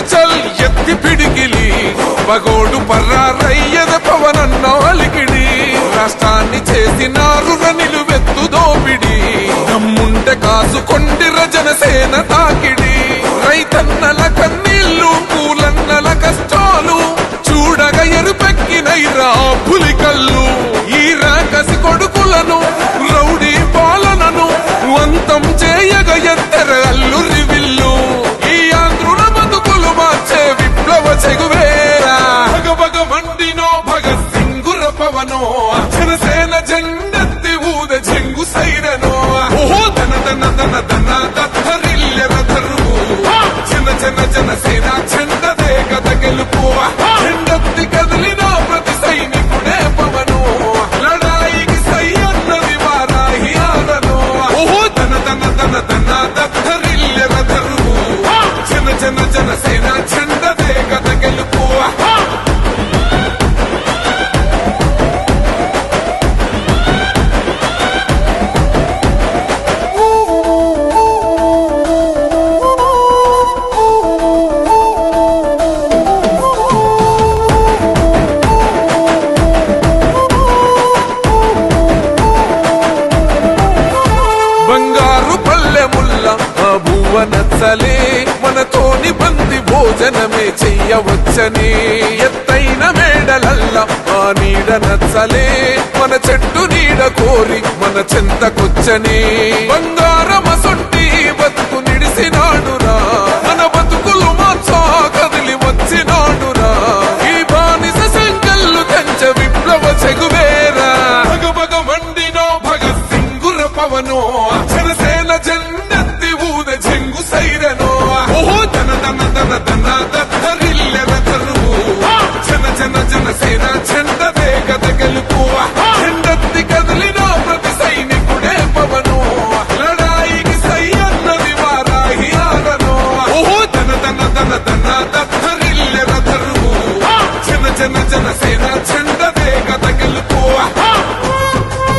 చల్ ఎత్తి పిడికిలి పగోడు పర్రారయ్యద పవనన్న అలికిడి రాష్ట్రాన్ని రుణ నిలువెత్తు దోపిడి. నమ్ముంటే కాసుకొండి రజనసేన తాకిడి. సింగుర పవనో జనసేన జెండెత్తి ఊద చెంగు సైరనో. ఓహో ధన ధన ధన ధన దత్తరిల్లెర ధరువు జన జన జనసేన చెండదే కథ గెలుపు. చెండెత్తి కదిలిన ప్రతి సైనికుడే పవను. లడాయికి సై అన్నది వారాహి ఆదను. ఓహో ధన ధన ధన ధన దత్తరిల్లెర ధరువు జన జన జనసేన చెండదే పల్లెముల్ల ఆ బువ్వ నచ్చలే. మనతోని బంది భోజనమే చెయ్యవచ్చని. ఎత్తైన మేడలల్ల ఆ నీడ నచ్చలే. మన చెట్టు నీడ కోరి మన చెంతకొచ్చని. బంగారు జన జన